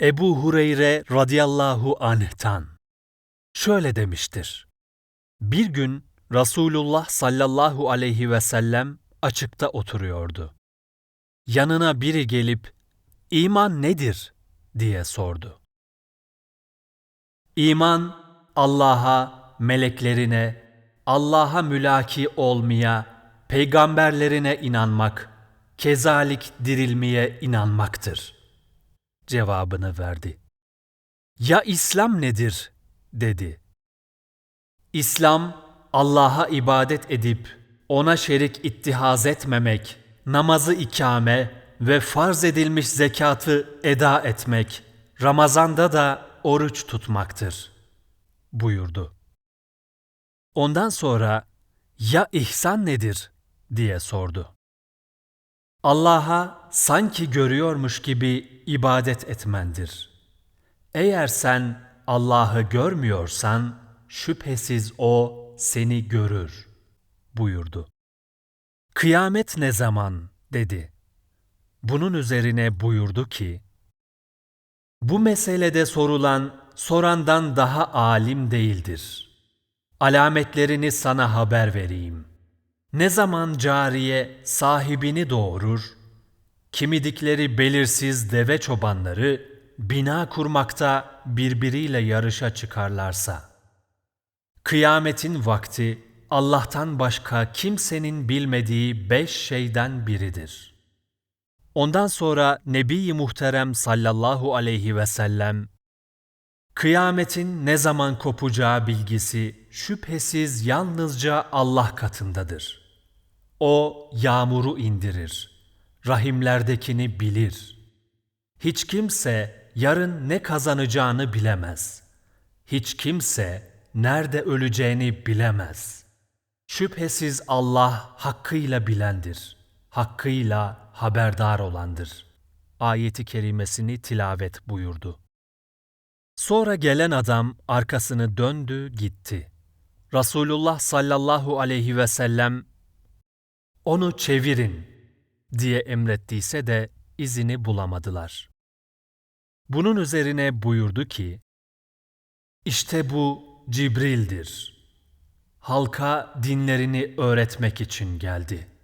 Ebu Hureyre radıyallahu anh'tan şöyle demiştir. Bir gün Resulullah sallallahu aleyhi ve sellem açıkta oturuyordu. Yanına biri gelip iman nedir diye sordu. İman Allah'a, meleklerine, Allah'a mülaki olmaya, peygamberlerine inanmak, kezalik dirilmeye inanmaktır. Cevabını verdi. Ya İslam nedir? dedi. İslam, Allah'a ibadet edip ona şerik ittihaz etmemek, namazı ikame ve farz edilmiş zekatı eda etmek, Ramazanda da oruç tutmaktır, buyurdu. Ondan sonra ya ihsan nedir diye sordu. Allah'a sanki görüyormuş gibi ibadet etmendir. Eğer sen Allah'ı görmüyorsan şüphesiz O seni görür buyurdu. Kıyamet ne zaman dedi. Bunun üzerine buyurdu ki, bu meselede sorulan sorandan daha alim değildir. Alametlerini sana haber vereyim. Ne zaman cariye sahibini doğurur, kimidikleri belirsiz deve çobanları bina kurmakta birbiriyle yarışa çıkarlarsa, kıyametin vakti Allah'tan başka kimsenin bilmediği beş şeyden biridir. Ondan sonra Nebi-i Muhterem sallallahu aleyhi ve sellem, kıyametin ne zaman kopacağı bilgisi şüphesiz yalnızca Allah katındadır. O yağmuru indirir, rahimlerdekini bilir. Hiç kimse yarın ne kazanacağını bilemez. Hiç kimse nerede öleceğini bilemez. Şüphesiz Allah hakkıyla bilendir, hakkıyla haberdar olandır. Ayeti kerimesini tilavet buyurdu. Sonra gelen adam arkasını döndü gitti. Resulullah sallallahu aleyhi ve sellem onu çevirin diye emrettiyse de izini bulamadılar. Bunun üzerine buyurdu ki, İşte bu Cibril'dir. Halka dinlerini öğretmek için geldi.''